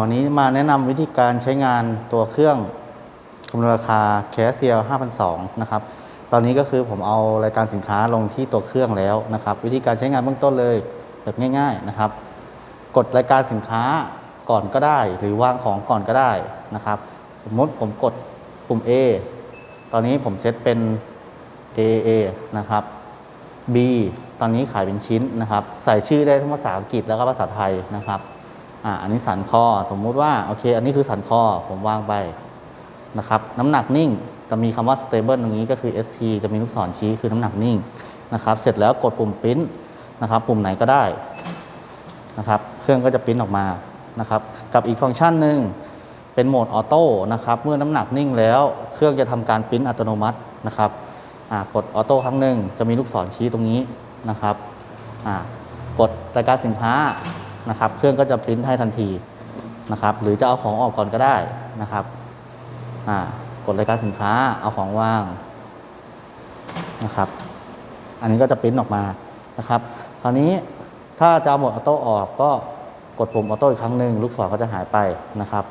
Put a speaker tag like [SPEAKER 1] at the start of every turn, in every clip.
[SPEAKER 1] วันนี้มาแนะนำวิธีการใช้งานตัวเครื่องคำนวณราคา c a s i e l 5,200นะครับ ตอนนี้ก็คือผมเอารายการสินค้าลงที่ตัวเครื่องแล้วนะครับ วิธีการใช้งานเบื้องต้นเลยแบบง่าย ๆนะครับ กดรายการสินค้าก่อนก็ได้ หรือวางของก่อนก็ได้นะครับ สมมติผมกดปุ่ม A ตอนนี้ผมเซตเป็น AAA นะครับ B ตอนนี้ขายเป็นชิ้นนะครับ ใส่ชื่อได้ทั้งภาษาอังกฤษแล้วก็ภาษาไทยนะครับ อ่าอันนี้สันคอสมมุติว่าโอเค อันนี้คือสันคอผมวางไปนะครับน้ำหนักนิ่งจะมีคำว่า stable ตรงนี้ก็คือ ST จะมีลูกศรชี้คือน้ำหนักนิ่งนะครับเสร็จแล้วกดปุ่มปริ้นนะครับปุ่มไหนก็ได้นะครับเครื่องก็จะปริ้นออกมานะครับกับอีกฟังก์ชันหนึ่งเป็นโหมดออโต้นะครับเมื่อน้ำหนักนิ่งแล้ว เครื่องจะทำการปริ้นอัตโนมัตินะครับกดออโต้ครั้งหนึ่งจะมีลูกศรชี้ตรงนี้นะครับกดรายการสินค้า นะครับ เครื่องก็จะปริ้นให้ทันทีนะครับ หรือจะเอาของออกก่อนก็ได้นะครับอ่ากดรายการสินค้าเอาของว่างนะครับ อันนี้ก็จะปริ้นออกมานะครับ คราวนี้ถ้าจะเอาหมดออโต้ออกก็กดปุ่มออโต้อีกครั้งหนึ่งลูกศรก็จะหายไปนะครับ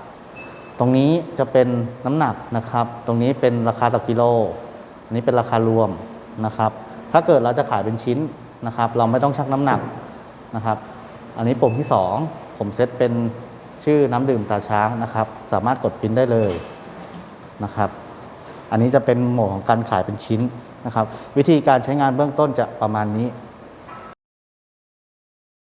[SPEAKER 1] ตรงนี้จะเป็นน้ำหนักนะครับ ตรงนี้เป็นราคาต่อกิโลอันนี้เป็นราคารวมนะครับ ถ้าเกิดเราจะขายเป็นชิ้นนะครับ เราไม่ต้องชั่งน้ำหนักนะครับ อันนี้ปุ่มที่ 2 ผมเซตเป็นชื่อน้ำดื่มตาช้างนะครับ สามารถกดพิมพ์ได้เลยนะครับ อันนี้จะเป็นโหมดของการขายเป็นชิ้นนะครับ วิธีการใช้งานเบื้องต้นจะประมาณนี้